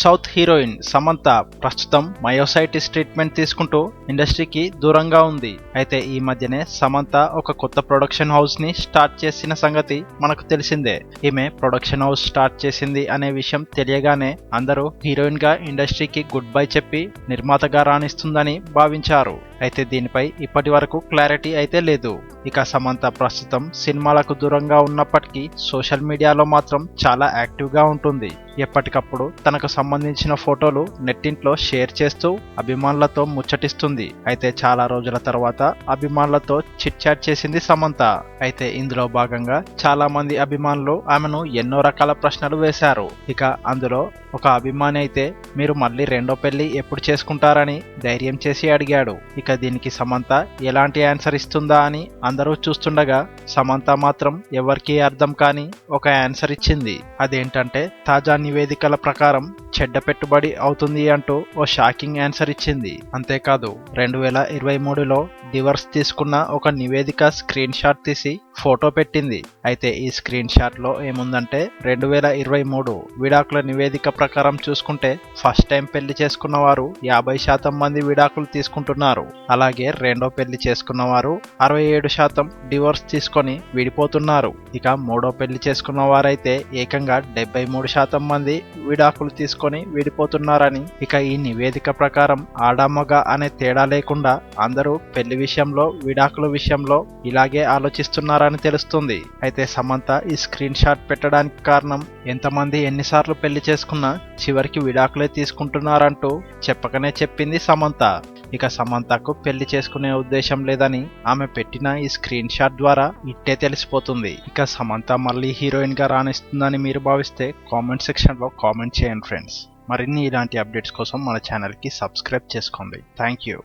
South heroine Samantha ప్రస్తుతం myositis treatment తీసుకుంటూ ఇండస్ట్రీకి దూరంగా ఉంది. అయితే ఈ మధ్యనే సమంత ఒక కొత్త ప్రొడక్షన్ హౌస్ని స్టార్ట్ చేసిన సంగతి మనకు తెలిసిందే. ఈమె ప్రొడక్షన్ హౌస్ స్టార్ట్ చేసింది అనే విషయం తెలియగానే అందరూ హీరోయిన్గా ఇండస్ట్రీకి గుడ్ బై చెప్పి నిర్మాతగా రాణిస్తుందని భావించారు. అయితే దీనిపై ఇప్పటి వరకు క్లారిటీ అయితే లేదు. ఇక సమంత ప్రస్తుతం సినిమాలకు దూరంగా ఉన్నప్పటికీ సోషల్ మీడియాలో మాత్రం చాలా యాక్టివ్గా ఉంటుంది. ఎప్పటికప్పుడు తనకు సంబంధించిన ఫోటోలు నెట్టింట్లో షేర్ చేస్తూ అభిమానులతో ముచ్చటిస్తుంది. అయితే చాలా రోజుల తర్వాత అభిమానులతో చిట్ చాట్ చేసింది సమంత. అయితే ఇందులో భాగంగా చాలా మంది అభిమానులు ఆమెను ఎన్నో రకాల ప్రశ్నలు వేశారు. ఇక అందులో ఒక అభిమాని అయితే మీరు మళ్ళీ రెండో పెళ్ళి ఎప్పుడు చేసుకుంటారని ధైర్యం చేసి అడిగాడు. ఇక దీనికి సమంత ఎలాంటి ఆన్సర్ ఇస్తుందా అని అందరూ చూస్తుండగా సమంత మాత్రం ఎవరికీ అర్థం కాని ఒక ఆన్సర్ ఇచ్చింది. అదేంటంటే తాజా నివేదికల ప్రకారం చెడ్డ పెట్టుబడి అవుతుంది అంటూ ఓ షాకింగ్ ఆన్సర్ ఇచ్చింది. అంతేకాదు రెండు వేల ఇరవై మూడులో డివర్స్ తీసుకున్న ఒక నివేదిక స్క్రీన్ షాట్ తీసి ఫోటో పెట్టింది. అయితే ఈ స్క్రీన్ షాట్లో ఏముందంటే రెండు వేల ఇరవై మూడు విడాకుల నివేదిక ప్రకారం చూసుకుంటే ఫస్ట్ టైం పెళ్ళి చేసుకున్న వారు యాభై శాతం మంది విడాకులు తీసుకుంటున్నారు. అలాగే రెండో పెళ్ళి చేసుకున్న వారు అరవై ఏడు శాతం డివోర్స్ తీసుకొని విడిపోతున్నారు. ఇక మూడో పెళ్ళి చేసుకున్న వారైతే ఏకంగా డెబ్బై మూడు శాతం మంది విడాకులు తీసుకొని విడిపోతున్నారని ఇక ఈ నివేదిక ప్రకారం ఆడామగ అనే తేడా లేకుండా అందరూ పెళ్ళి విషయంలో విడాకుల విషయంలో ఇలాగే ఆలోచిస్తున్నారని తెలుస్తుంది. అయితే సమంత ఈ స్క్రీన్ షాట్ పెట్టడానికి కారణం ఎంతమంది ఎన్నిసార్లు పెళ్ళి చేసుకున్నా చివరికి విడాకులే తీసుకుంటున్నారంటూ చెప్పకనే చెప్పింది సమంత. ఇక సమంతకు పెళ్ళి చేసుకునే ఉద్దేశం లేదని ఆమె పెట్టిన ఈ స్క్రీన్ షాట్ ద్వారా ఇట్టే తెలిసిపోతుంది. ఇక సమంత మళ్ళీ హీరోయిన్గా రాణిస్తుందని మీరు భావిస్తే కామెంట్ సెక్షన్లో కామెంట్ చేయండి ఫ్రెండ్స్. మరిన్ని ఇలాంటి అప్డేట్స్ కోసం మన ఛానల్కి సబ్స్క్రైబ్ చేసుకోండి. Thank you